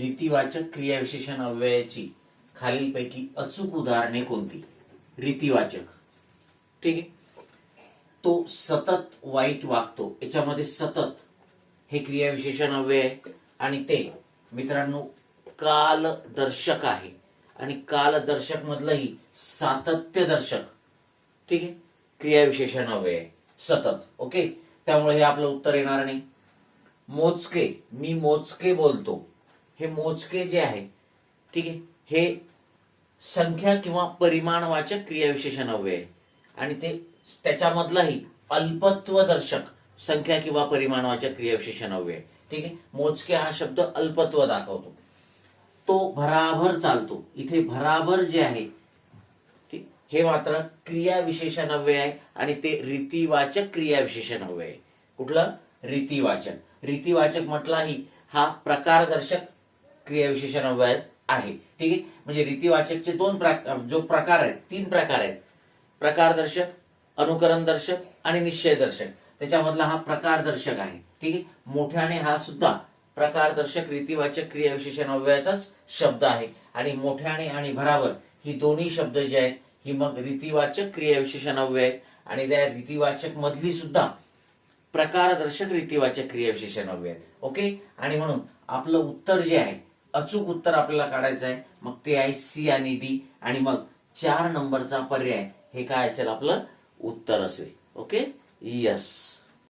रीतिवाचक क्रियाविशेषण अव्ययाची खालीलपैकी अचूक उदाहरणे कोणती? रीतिवाचक. ठीक आहे? तो सतत वाईट वागतो. याच्यामध्ये सतत हे क्रियाविशेषण अव्यय आहे. आणि ते मित्रांनो कालदर्शक आहे. आणि कालदर्शक मधलंही सातत्यदर्शक. ठीक आहे? क्रियाविशेषण अव्यय आहे. सतत. ओके? त्यामुळे हे आपलं उत्तर येणार नाही. मोजके. मी मोजके बोलतो. हे मोजके जे आहे ठीक आहे हे संख्या किंवा परिमाणवाचक क्रियाविशेषण अव्यय आहे. आणि ते त्याच्यामधलंही अल्पत्वदर्शक संख्या किंवा परिमाणवाचक क्रियाविशेषण अव्यय आहे. ठीक आहे मोजके हा शब्द अल्पत्व दाखवतो. तो भराभर चालतो. इथे भराभर जे आहे ठीक हे मात्र क्रियाविशेषण अव्यय आहे आणि ते रीतिवाचक क्रियाविशेषण अव्यय आहे. कुठलं? रीतिवाचक. रीतिवाचक म्हटलाही हा प्रकारदर्शक क्रियाविशेषण अव्यय आहे. ठीक आहे? म्हणजे रीतिवाचकचे दोन प्रकार जो प्रकार आहेत तीन प्रकार आहेत. प्रकारदर्शक अनुकरणदर्शक आणि निश्चयदर्शक. त्याच्यामधला हा प्रकारदर्शक आहे. ठीक आहे? मोठ्याने हा सुद्धा प्रकारदर्शक रीतिवाचक क्रियाविशेषण अव्ययाचाच शब्द आहे. आणि मोठ्याने आणि भरावर ही दोन्ही शब्द जे आहेत ही मग रीतिवाचक क्रियाविशेषण अव्यय आहेत. आणि त्या रीतिवाचक मधली सुद्धा प्रकारदर्शक रीतिवाचक क्रियाविशेषण अव्यय आहेत. ओके? आणि म्हणून आपलं उत्तर जे आहे अचूक उत्तर आपल्याला काढायचं आहे. मग ते आहे सी आणि डी. आणि मग चार नंबरचा पर्याय. हे काय असेल आपलं? उत्तर असेल. ओके? यस